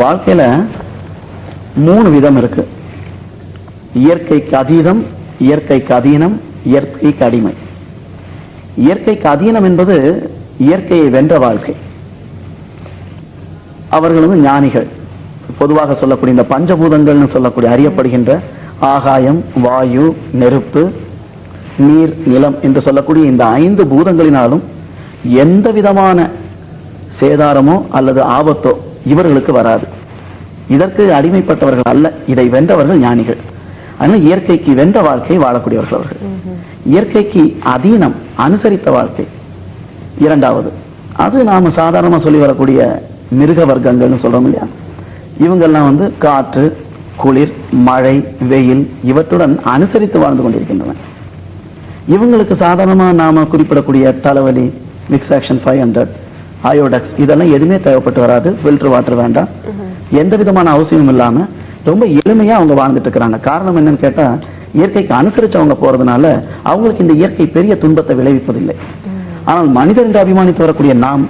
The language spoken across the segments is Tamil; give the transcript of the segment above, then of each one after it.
வாழ்க்கையில மூணு விதம் இருக்கு. இயற்கைக்கு அதீதம் இயற்கைக்கு அதீனம் இயற்கைக்கு அடிமை. இயற்கைக்கு அதீனம் என்பது இயற்கையை வென்ற வாழ்க்கை. அவர்கள் வந்து ஞானிகள் பொதுவாக சொல்லக்கூடிய இந்த பஞ்சபூதங்கள்னு சொல்லக்கூடிய அறியப்படுகின்ற ஆகாயம் வாயு நெருப்பு நீர் நிலம் என்று சொல்லக்கூடிய இந்த ஐந்து பூதங்களினாலும் எந்த விதமான சேதாரமோ அல்லது ஆபத்தோ இவர்களுக்கு வராது. இதற்கு அடிமைப்பட்டவர்கள் அல்ல இதை வென்றவர்கள் ஞானிகள். அதனால இயற்கைக்கு வென்ற வாழ்க்கை வாழக்கூடியவர்கள் அவர்கள். இயற்கைக்கு அதீனம் அனுசரித்த வாழ்க்கை. இரண்டாவது அது நாம சாதாரணமா சொல்லி வரக்கூடிய மிருக வர்க்கங்கள்னு சொல்றோம் இல்லையா? இவங்கெல்லாம் வந்து காற்று குளிர் மழை வெயில் இவற்றுடன் அனுசரித்து வாழ்ந்து கொண்டிருக்கின்றன இவங்களுக்கு சாதாரணமா நாம குறிப்பிடக்கூடிய தலைவலி mix action five hundred Iodex இதெல்லாம் எதுவுமே தேவைப்பட்டு வராது. ஃபில்டர் வாட்டர் வேண்டாம். எந்த விதமான அவசியமும் இல்லாம ரொம்ப எளிமையா அவங்க வாழ்ந்துட்டு இருக்கிறாங்க. காரணம் என்னன்னு கேட்டா இயற்கைக்கு அனுசரிச்சு அவங்க போறதுனால அவங்களுக்கு இந்த இயற்கை பெரிய துன்பத்தை விளைவிப்பதில்லை. ஆனால் மனிதன் என்று அபிமானித்து வரக்கூடிய நாம்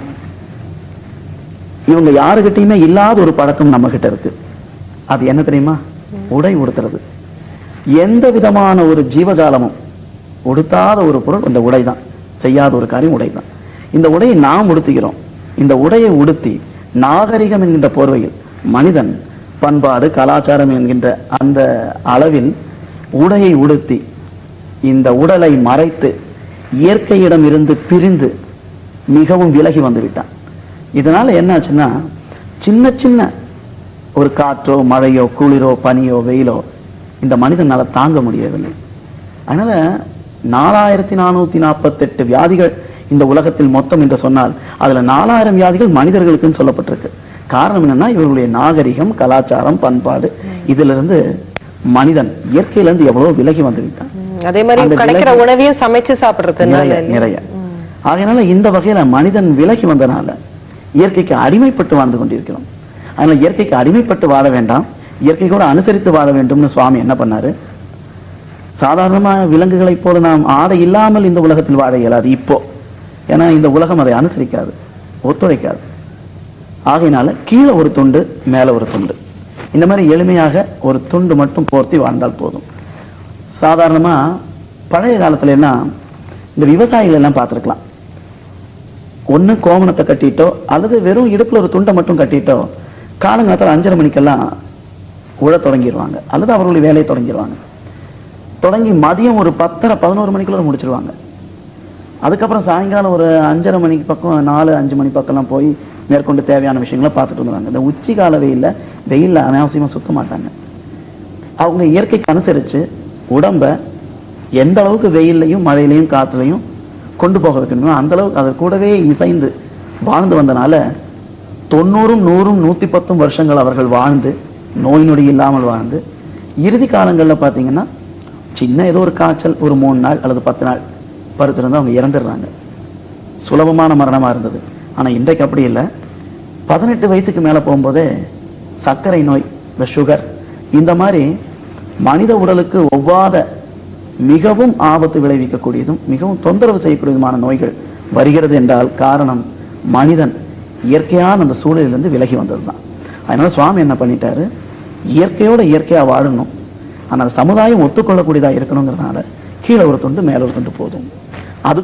இவங்க யாருகிட்டயுமே இல்லாத ஒரு பழக்கம் நம்ம கிட்ட இருக்கு. அது என்ன தெரியுமா? உடை உடுத்துறது. எந்த விதமான ஒரு ஜீவஜாலமும் உடுத்தாத ஒரு பொருள் இந்த உடை தான் செய்யாத ஒரு காரியம் உடை தான் இந்த உடையை நாம் உடுத்துகிறோம். இந்த உடையை உடுத்தி நாகரிகம் என்கின்ற போர்வையில் மனிதன் பண்பாடு கலாச்சாரம் என்கின்ற அந்த அளவில் உடையை உடுத்தி இந்த உடலை மறைத்து இயற்கையிடம் இருந்து பிரிந்து மிகவும் விலகி வந்து விட்டான் இதனால என்ன ஆச்சுன்னா சின்ன சின்ன ஒரு காற்றோ மழையோ குளிரோ பனியோ வெயிலோ இந்த மனிதனால் தாங்க முடியவில்லை. அதனால நாலாயிரத்தி நானூத்தி நாற்பத்தெட்டு வியாதிகள் இந்த உலகத்தில் மொத்தம் என்று சொன்னால் அதுல நாலாயிரம் வியாதிகள் மனிதர்களுக்குன்னு சொல்லப்பட்டிருக்கு. காரணம் என்னன்னா இவர்களுடைய நாகரிகம் கலாச்சாரம் பண்பாடு இதுல இருந்து மனிதன் இயற்கையில இருந்து எவ்வளவு விலகி வந்து விட்டான். அதே மாதிரி கிடைக்கிற உணவையும் சமைச்சு சாப்பிடுறதுனால நிறைய அதனால இந்த வகையில மனிதன் விலகி வந்தனால இயற்கைக்கு அடிமைப்பட்டு வாழ்ந்து கொண்டிருக்கிறோம். அதனால இயற்கைக்கு அடிமைப்பட்டு வாழ வேண்டாம். இயற்கை கூட அனுசரித்து வாழ வேண்டும்னு சுவாமி என்ன பண்ணாரு? சாதாரணமா விலங்குகளைப் போல நாம் ஆடை இல்லாமல் இந்த உலகத்தில் வாழ இயலாது இப்போ. ஏன்னா இந்த உலகம் அதை அனுசரிக்காது ஒத்துழைக்காது. ஆகையினால கீழே ஒரு துண்டு மேல ஒரு துண்டு. இந்த மாதிரி எளிமையாக ஒரு துண்டு மட்டும் போர்த்தி வாழ்ந்தால் போதும். சாதாரணமா பழைய காலத்துல என்ன இந்த விவசாயிகள் எல்லாம் பார்த்திருக்கலாம். ஒண்ணு கோமணத்தை கட்டிட்டோ அல்லது வெறும் இடுப்புல ஒரு துண்டை மட்டும் கட்டிட்டோ காலங்காலத்தில் அஞ்சரை மணிக்கெல்லாம் உழ தொடங்கிடுவாங்க அல்லது அவர்களுடைய வேலையை தொடங்கிடுவாங்க தொடங்கி மதியம் ஒரு பத்தரை பதினோரு மணிக்குள்ள முடிச்சிருவாங்க. அதுக்கப்புறம் சாயங்காலம் ஒரு அஞ்சரை மணிக்கு பக்கம் நாலு அஞ்சு மணி பக்கம்லாம் போய் மேற்கொண்டு தேவையான விஷயங்களை பார்த்துட்டு வந்துடுறாங்க இந்த உச்சி கால வெயில்ல வெயிலில் அனாவசியமாக சுத்த மாட்டாங்க. அவங்க இயற்கைக்கு அனுசரித்து உடம்ப எந்த அளவுக்கு வெயில்லையும் மழையிலையும் காற்றுலையும் கொண்டு போக வைக்கணுமோ அந்த அளவுக்கு அது கூடவே இசைந்து வாழ்ந்து வந்தனால தொண்ணூறும் நூறும் நூற்றி பத்தும் வருஷங்கள் அவர்கள் வாழ்ந்து நோய் நொடி இல்லாமல் வாழ்ந்து இறுதி காலங்களில் பார்த்தீங்கன்னா சின்ன ஏதோ ஒரு காய்ச்சல் ஒரு மூணு நாள் அல்லது பத்து நாள். படுத்திருந்தா அவங்க இறந்துடுறாங்க. சுலபமான மரணமா இருந்தது. ஆனால் இன்றைக்கு அப்படி இல்லை. பதினெட்டு வயசுக்கு மேலே போகும்போதே சர்க்கரை நோய் இந்த சுகர் இந்த மாதிரி மனித உடலுக்கு ஒவ்வாத மிகவும் ஆபத்து விளைவிக்கக்கூடியதும் மிகவும் தொந்தரவு செய்யக்கூடியதுமான நோய்கள் வருகிறது என்றால் காரணம் மனிதன் இயற்கையான அந்த சூழலிலிருந்து விலகி வந்ததுதான். அதனால சுவாமி என்ன பண்ணிட்டாரு? இயற்கையோட இயற்கையாக வாழணும். ஆனால் சமுதாயம் ஒத்துக்கொள்ளக்கூடியதாக இருக்கணுங்கிறதுனால கீழே ஒரு துண்டு மேல ஒரு துண்டு போதும். அது